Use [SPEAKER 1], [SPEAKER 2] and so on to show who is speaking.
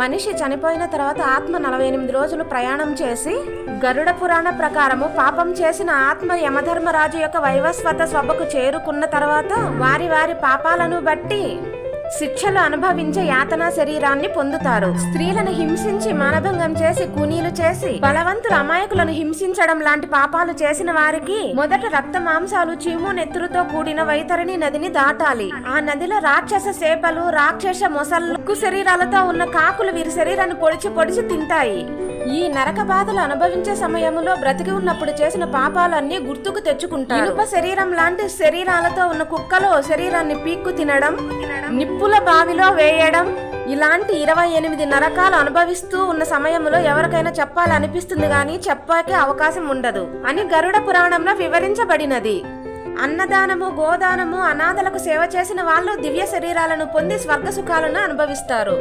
[SPEAKER 1] మనిషి చనిపోయిన తర్వాత ఆత్మ నలభై ఎనిమిది రోజులు ప్రయాణం చేసి గరుడ పురాణ ప్రకారము పాపం చేసిన ఆత్మ యమధర్మరాజు యొక్క వైవస్వత సభకు చేరుకున్న తర్వాత వారి వారి పాపాలను బట్టి శిక్షలు అనుభవించే యాతనా శరీరాన్ని పొందుతారు. స్త్రీలను హింసించి మానభంగం చేసి కూనీలు చేసి బలవంతులు అమాయకులను హింసించడం లాంటి పాపాలు చేసిన వారికి మొదట రక్త మాంసాలు చీము నెత్తురుతో కూడిన వైతరిణి నదిని దాటాలి. ఆ నదిలో రాక్షస చేపలు రాక్షస మొసళ్ళు శరీరాలతో ఉన్న కాకులు వీరి శరీరాన్ని పొడిచి పొడిచి తింటాయి. ఈ నరక బాధలు అనుభవించే సమయంలో బ్రతికి ఉన్నప్పుడు చేసిన పాపాలన్నీ గుర్తుకు తెచ్చుకుంటారు. ఇనుప శరీరం లాంటి శరీరాలతో ఉన్న కుక్కలో శరీరాన్ని పీక్కు తినడం నిప్పుల బావిలో వేయడం ఇలాంటి ఇరవై ఎనిమిది నరకాలు అనుభవిస్తూ ఉన్న సమయంలో ఎవరికైనా చెప్పాలనిపిస్తుంది గాని చెప్పాకే అవకాశం ఉండదు అని గరుడ పురాణంలో వివరించబడినది. అన్నదానము గోదానము అనాథలకు సేవ చేసిన వాళ్ళు దివ్య శరీరాలను పొంది స్వర్గ సుఖాలను అనుభవిస్తారు.